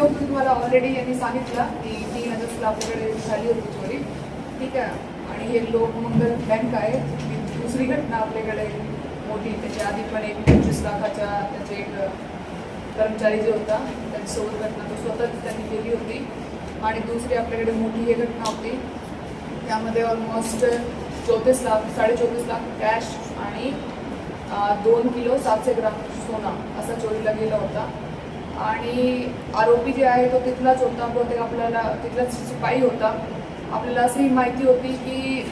Questions तुम्हाला already यांनी सांगितलं की तीन हजार आपल्याकडे झाली होती चोरी ठीक आहे. आणि हे लोकमंगल बँक आहे. दुसरी घटना आपल्याकडे मोठी. त्याच्या आधी पण एक पंचवीस लाखाच्या त्याचे एक कर्मचारी जो होता त्यांच्यासोबत घटना तो स्वतःच त्यांनी केली होती. आणि दुसरी आपल्याकडे मोठी ही घटना होती. त्यामध्ये ऑलमोस्ट चौतीस लाख साडे चौतीस लाख कॅश आणि दोन किलो सातशे ग्राम सोना असा चोरीला गेला होता. आणि आरोपी जे आहे तो तिथलाच होता बहुतेक आपल्याला तिथलाच शिपाई होता. आपल्याला अशी माहिती होती की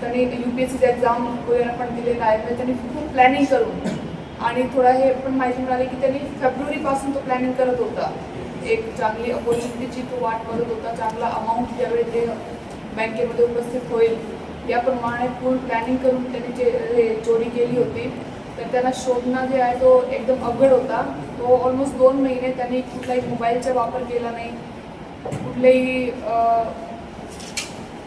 त्यांनी यू पी एस सीचा एक्झाम वगैरे पण दिलेला आहे. म्हणजे त्यांनी खूप प्लॅनिंग करून आणि थोडा हे पण माहिती मिळाली की त्यांनी फेब्रुवारीपासून तो प्लॅनिंग करत होता. एक चांगली अपॉर्च्युनिटीची तो वाट बघत होता. चांगला अमाऊंट ज्यावेळी ते बँकेमध्ये उपस्थित होईल याप्रमाणे फुल प्लॅनिंग करून त्यांनी जे हे चोरी केली होती. तर त्यांना शोधणं जे आहे तो एकदम अवघड होता. तो ऑलमोस्ट दोन महिने त्यांनी कुठलाही मोबाईलचा वापर केला नाही. कुठलेही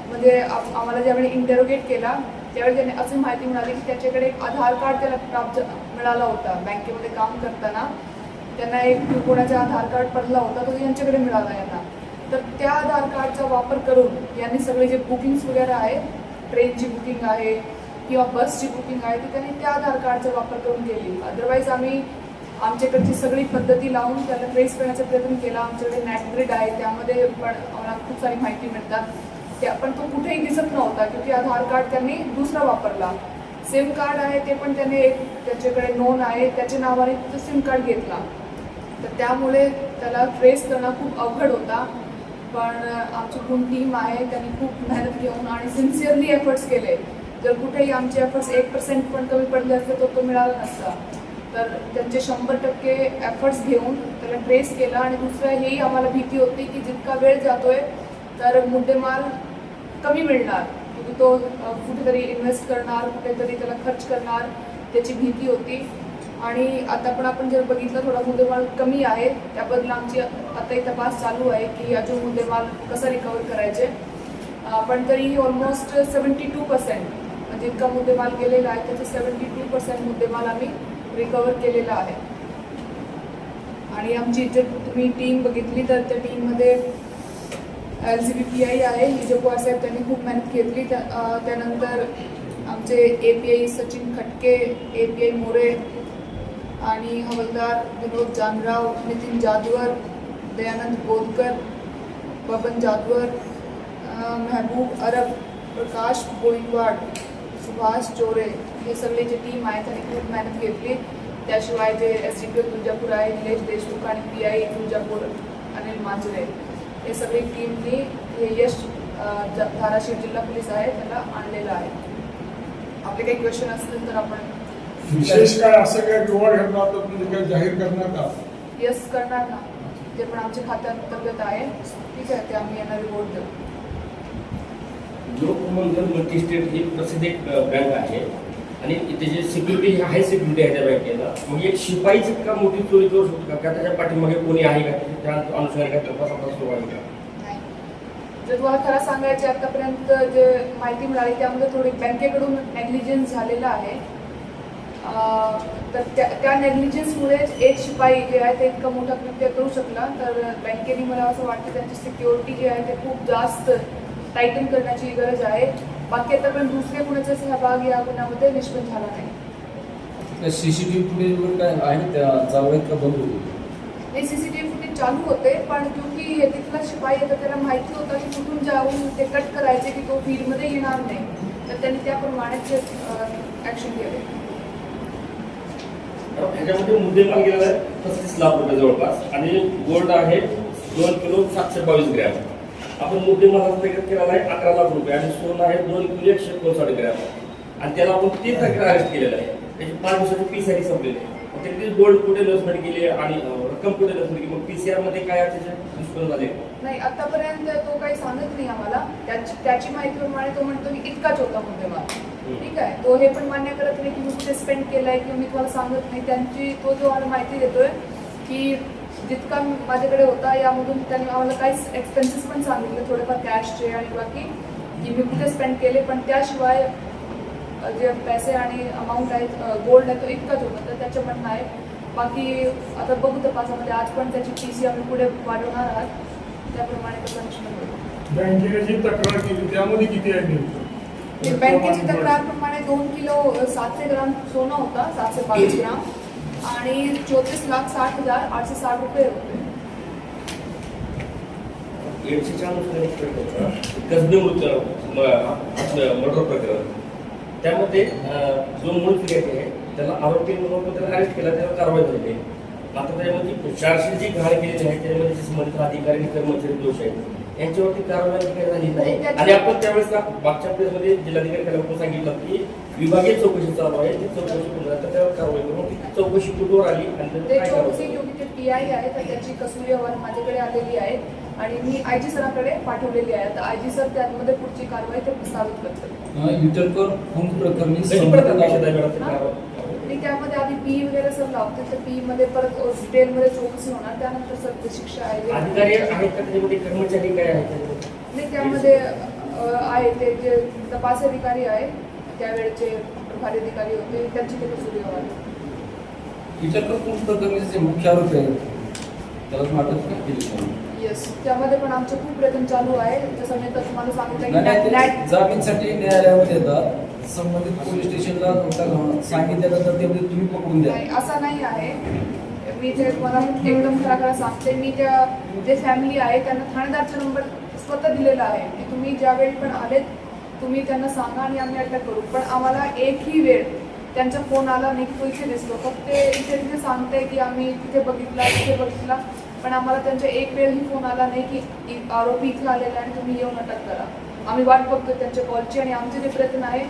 म्हणजे आम्हाला ज्यावेळी इंटरोगेट केला त्यावेळी त्याने अशी माहिती मिळाली की त्याच्याकडे एक आधार कार्ड त्याला प्राप्त मिळाला होता. बँकेमध्ये काम करताना त्यांना एक कोणाचा आधार कार्ड पडला होता तो यांच्याकडे मिळाला यांना. तर त्या आधार कार्डचा वापर करून यांनी सगळे जे बुकिंग्स वगैरे आहे ट्रेनची बुकिंग आहे किंवा बसची बुकिंग आहे ती त्यांनी त्या आधार कार्डचा वापर करून केली. अदरवाईज आम्ही आमच्याकडची सगळी पद्धती लावून त्याला ट्रेस करण्याचा प्रयत्न केला. आमच्याकडे नॅटग्रिड आहे त्यामध्ये पण आम्हाला खूप सारी माहिती मिळतात. त्या पण तो कुठेही दिसत नव्हता क्योंकि आधार कार्ड त्यांनी दुसरा वापरला. सिम कार्ड आहे ते पण त्याने एक त्याच्याकडे नोंद आहे त्याच्या नावाने तो सिम कार्ड घेतला. तर त्यामुळे त्याला ट्रेस करणं खूप अवघड होता. पण आमची पूर्ण टीम आहे त्यांनी खूप मेहनत घेऊन आणि सिन्सिअरली एफर्ट्स केले. जर कुठेही आमचे एफर्ट्स एक पर्सेंट पण कमी पडले असते तर तो मिळाला नसता. तर त्यांचे शंभर टक्के एफर्ट्स घेऊन त्याला ट्रेस केला आणि दुसरं हेही आम्हाला भीती होती की जितका वेळ जातोय तर मुद्देमाल कमी मिळणार. क्योंकि तो कुठेतरी इन्व्हेस्ट करणार कुठेतरी त्याला खर्च करणार त्याची भीती होती. आणि आता पण आपण जर बघितलं थोडा मुद्देमाल कमी आहे. त्याबद्दल आमची आताही तपास चालू आहे की अजून मुद्देमाल कसा रिकवर करायचे. पण तरी ऑलमोस्ट सेवन्टी टू पर्सेंट म्हणजे इतका मुद्देमाल गेलेला आहे त्याचे सेवन्टी टू पर्सेंट मुद्देमाल आम्ही रिकवर केलेला आहे. आणि आमची जर तुम्ही टीम बघितली तर त्या टीममध्ये L C B P I आहे विजय साहेब त्यांनी खूप मेहनत घेतली. त्यानंतर आमचे ए पी आय सचिन खटके ए पी आय मोरे आणि हवलदार विनोद जानराव नितीन जाधवर दयानंद बोधकर बबन जाधवर महबूब अरब प्रकाश गोईवाड सुभाष चोरे हे सगळे जे टीम आहे त्यांनी खूप मेहनत घेतली त्याशिवाय जे S D P O Tuljapur आहे निलेश देशमुख आणि पी आय तुळजापूर अनिल मांजरे हे सगळी टीमनी हे यश धाराशिव जिल्हा पोलीस आहे त्याला आणलेलं आहे. आपले काही क्वेश्चन असतील तर आपण विशेष काय असं काय घेणार तर म्हणजे काय जाहीर करणार का? यस करणार ना. जे पण आमच्या खात्यांतर्गत आहे. ठीक आहे ते आम्ही यांना रिवॉर्ड देऊ. लोकमंगल मल्टी स्टेट ही प्रसिद्ध एक बँक आहे. आणि त्याची सिक्युरिटी हाय सिक्युरिटी आहे त्या बँकेला मग एक शिपाईच का मोठी चोरी करू शकतो का? का त्याच्या पाठीमागे कोणी आहे का? त्या अनुषंगाने काय तपास सुरू आहे का? जर तुम्हाला खरं सांगायचे आतापर्यंत जे माहिती मिळाली त्यामध्ये थोडी बँकेकडून नेग्लिजन्स झालेला आहे. तर त्या त्या नेग्लिजन्समुळेच एक शिपाई जे आहे ते इतका मोठा कृत्य करू शकला. तर बँकेने मला असं वाटतं त्यांची सिक्युरिटी जी आहे ते खूप जास्त टायटन करण्याची गरज आहे. बाकी आतापर्यंत दुसरे कुणाचा सहभाग या गुन्ह्यामध्ये निष्पन्न झाला नाही. सीसीटीव्ही फुटेज वगैरे काय आहे? चालू आहेत का बंद होते? हे सीसीटीव्ही फुटेज चालू होते पण क्योंकि हे तिथला शिपाई तर त्याला माहिती होतं की कुठून जाऊन ते कट करायचे की तो फील्डमध्ये येणार नाही. तर त्यांनी त्याप्रमाणेच ॲक्शन केले. ह्याच्यामध्ये मुद्देमाल गेलेला आहे पस्तीस लाख रुपये जवळपास. आणि गोल्ड आहे दोन किलो सातशे बावीस ग्रॅम. आपण मुद्देमालाचा पैकेट केलेला आहे अकरा लाख रुपये. आणि सोनं आहे दोन किलो एकशे एकोणसाठ ग्रॅम. आणि त्याला आपण तीन तारखेला अरेस्ट केलेलं आहे. त्याची पाच दिवसाची पी साठी संपलेली आहे. त्याची गोल्ड कुठे लसमेंट केली आणि रक्कम कुठे लसमेंट केली मग पीसीआरमध्ये काय त्याचे दुष्परिणाम झाले? नाही आतापर्यंत तो काही सांगत नाही आम्हाला. त्याची त्याची माहितीप्रमाणे तो म्हणतो की इतकाच होता मुद्देमाल ठीक आहे. तो हे पण मान्य करत नाही की मी कुठे स्पेंड केलाय किंवा मी तुम्हाला सांगत नाही. त्यांची तो जो माहिती देतोय की जितका माझ्याकडे होता यामधून त्यांनी आम्हाला काहीच एक्सपेन्सेस पण सांगितले थोडेफार कॅशचे आणि बाकी की मी कुठे स्पेंड केले पण त्याशिवाय जे पैसे आणि अमाऊंट आहेत गोल्ड आहे तो इतकाच होता तर त्याचं म्हणणं आहे बाकी आता बघू तपासामध्ये आज पण त्याची पी सी आम्ही पुढे वाढवणार आहात. त्याप्रमाणे तो पंचमेंट होईल. बँकेने जी तक्रार केली त्यामध्ये किती आहे बँकेची तक्रारप्रमाणे दोन किलो सातशे ग्राम सोनं होता सातशे बावीस ग्राम. आणि चौतीस लाख साठ हजार आठशे साठ रुपये होते. मर्डर प्रकरण. त्यामध्ये जो मूळ फिर्यादी आहे त्याला आरोपी म्हणून त्याला अरेस्ट केला त्याला कारवाई झाली आता त्यामध्ये चारशे जी घाण केलेली आहे त्यामध्ये संबंधित अधिकारी आणि कर्मचारी दोष आहेत. यांच्यावरती कारवाई काही झाली नाही. आणि आपण त्यावेळेस मागच्या प्रेसमध्ये जिल्हाधिकारी कलापूर सांगितलं की विभागीय चौकशी चालू आहे. ती चौकशी पूर्ण त्यावर कारवाई करू मग ती चौकशी कुठवर आली आणि चौकशी योग्य ते पी आय आहे तर त्याची कसुरी अहवाल माझ्याकडे आलेली आहे आणि मी आय जी सरांकडे पाठवलेली आहे. तर आय जी सर त्यामध्ये पुढची कारवाई ते प्रस्तावित करतात युटरकर खून प्रकरणी सर लावते तर पी मध्ये परत डिटेलमध्ये चौकशी होणार त्यानंतर सर शिक्षा आहे. अधिकारी आहेत का त्याच्यामध्ये कर्मचारी काय आहेत? नाही त्यामध्ये आहे ते जे तपास अधिकारी आहेत त्यावेळेचे प्रभारी अधिकारी होते त्यांची ते कसुरी अहवाल युटरकर खून प्रकरणीचे जे मुख्य आरोपी आहेत त्याला अटक केली. येस त्यामध्ये पण आमचे खूप प्रयत्न चालू आहे. जसं मी तर तुम्हाला सांगितलं की जामीनसाठी न्यायालयामध्ये येतात. संबंधित पोलीस स्टेशनला सांगितल्यानंतर ते म्हणजे तुम्ही पकडून द्या. नाही असा नाही आहे. मी जे तुम्हाला एकदम खरा खरा सांगते मी त्या जे फॅमिली आहे त्यांना ठाणेदारचा नंबर स्वतः दिलेला आहे. की तुम्ही ज्यावेळी पण आलेत तुम्ही त्यांना सांगा आणि आम्ही अटॅक करू. पण आम्हाला एकही वेळ त्यांचा फोन आला नाही की तो दिसतो फक्त ते इथे तिथे सांगते की आम्ही तिथे बघितला तिथे बघितला. पण आम्हाला त्यांचा एक वेळही फोन आला नाही की आरोपी इथे आलेला आहे आणि तुम्ही येऊन अटक करा आम्ही वाट बघतो त्यांच्या कॉलची आणि आमचे जे प्रयत्न आहे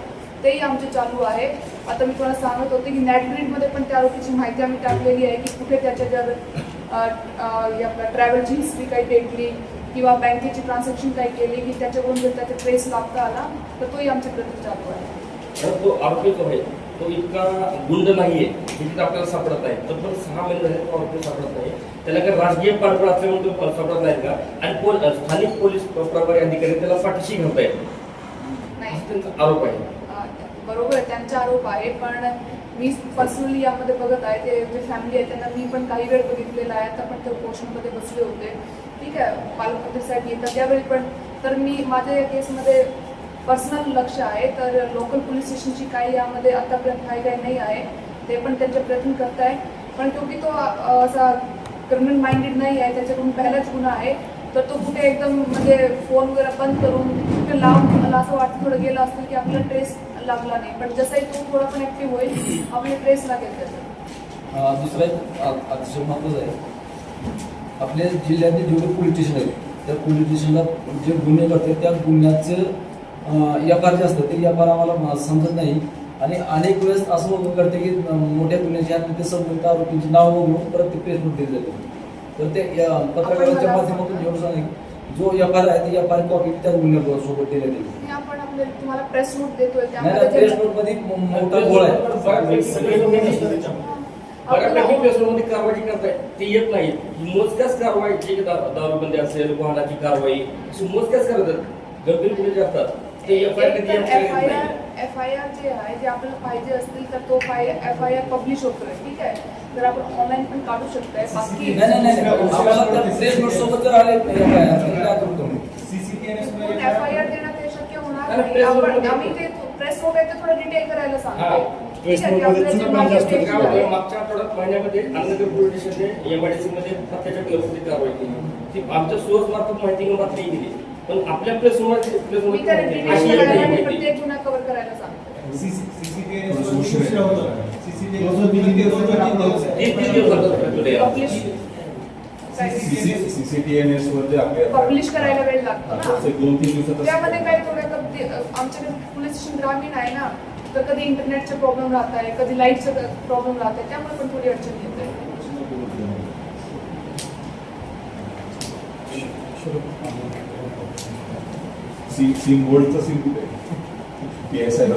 तेही आमचे चालू आहे. आता मी तुम्हाला सांगत होते की नॅटग्रीडमध्ये पण त्या आरोपीची माहिती आम्ही टाकलेली आहे की कुठे त्याच्या जर अ, अ, या आपल्या ट्रॅव्हलची हिस्ट्री काही टेकली किंवा बँकेची ट्रान्झॅक्शन काही केली की त्याच्याकडून जर त्याचा ट्रेस लागता आला तर तोही आमचे प्रयत्न चालू आहे. तो आरोपी जो आहे तो इतका गुंड नाहीये तिथे आपल्याला सापडत नाही. तर पण सहा महिने झाले तो आरोपी सापडत नाही. त्याला काही राजकीय पाठबळ असल्यामुळे तो सापडत नाही का? आणि पोल स्थानिक पोलीस प्रभारी अधिकारी त्याला पाठीशी घालतायत त्यांचा आरोप आहे. बरोबर आहे त्यांचा आरोप आहे पण मी पर्सनली यामध्ये बघत आहे ते जे फॅमिली आहे त्यांना मी पण काही वेळ बघितलेला आहे. आता पण ते पोषणमध्ये बसले होते. ठीक आहे पालकमंत्रीसाठी येतात त्यावेळी पण तर मी माझ्या या केसमध्ये पर्सनल लक्ष आहे. तर लोकल पोलीस स्टेशनची काही यामध्ये आतापर्यंत काही काही नाही आहे. ते पण त्यांचे प्रयत्न करत आहे. पण तो की तो असा क्रिमिनल माइंडेड नाही आहे. त्याच्याकडून पहिलाच गुन्हा आहे. तर तो कुठे एकदम म्हणजे फोन वगैरे बंद करून कुठे लावून मला असं वाटतं थोडं गेलं असतं की आपलं ट्रेस लागला नाही. पण जसंही तो थोडा पण ऍक्टिव्ह होईल आपल्याला ट्रेस लागेल त्याचा. दुसरं अतिशय महत्त्वाचं आहे. आपल्या जिल्ह्यातील जेवढे पोलीस स्टेशन आहेत त्या पोलीस स्टेशनला जे गुन्हे करतात त्या गुन्ह्याचं व्यापार जे असतं ते व्यापार आम्हाला समजत नाही. आणि अनेक वेळेस असं होऊन करते की मोठ्या गुन्ह्याच्या ते संबंधित आरोपींची नाव बघून परत ते प्रेसमध्ये दिली जाते तर ते या पत्रकाराच्या माध्यमातून एवढं सांगेल जो व्यापार आहे ते व्यापार कॉपी त्या गुन्ह्यासोबत दिल्या आपले तुम्हाला प्रेस नोट देतोय प्रेस जे- मोठा गोळ आहे. बऱ्यापैकी कारवाई करताय ते येत नाही. मोजक्याच कारवाई जे दा- दारूबंदी असेल वाहनाची कारवाई अशी मोजक्याच करतात गंभीर गुन्हे जे असतात ते एफ आय कधी आर एफ आय आर जे आहे जे आपल्याला पाहिजे असतील तर तो एफ आय आर पब्लिश होतोय ठीक आहे? तर आपण ऑनलाईन पण काढू शकतोय. बाकी नाही नाही नाही आम्हाला त्या प्रेस नोट सोबत जर आले तर काय काय करतो मी एफ आय आर देणं आम्ही ते प्रेस ते थोडं डिटेल करायला हा. सांगतो आपल्याला मागच्या आठवड्यात महिन्यामध्ये आनंदनगर पोलीस स्टेशनने एमआयडीसी मध्ये हत्याच्या क्लबमध्ये कारवाई केली ती आमच्या सोर्स मार्फत माहिती घेऊन पण आपल्या गुन्हा करायला सांगतो. पब्लिश सीसीटीएनएस वर जे आपल्या पब्लिश करायला वेळ लागतो त्यामध्ये काही कधी आमच्याकडे पोलीस स्टेशन ग्रामीण आहे ना तर कधी इंटरनेटचा प्रॉब्लेम राहत आहे कधी लाईटचा प्रॉब्लेम राहत आहे त्यामुळे पण थोडी अडचण येत आहे. सिम सिम गोल्डचं सिम कुठे? पी एस आयला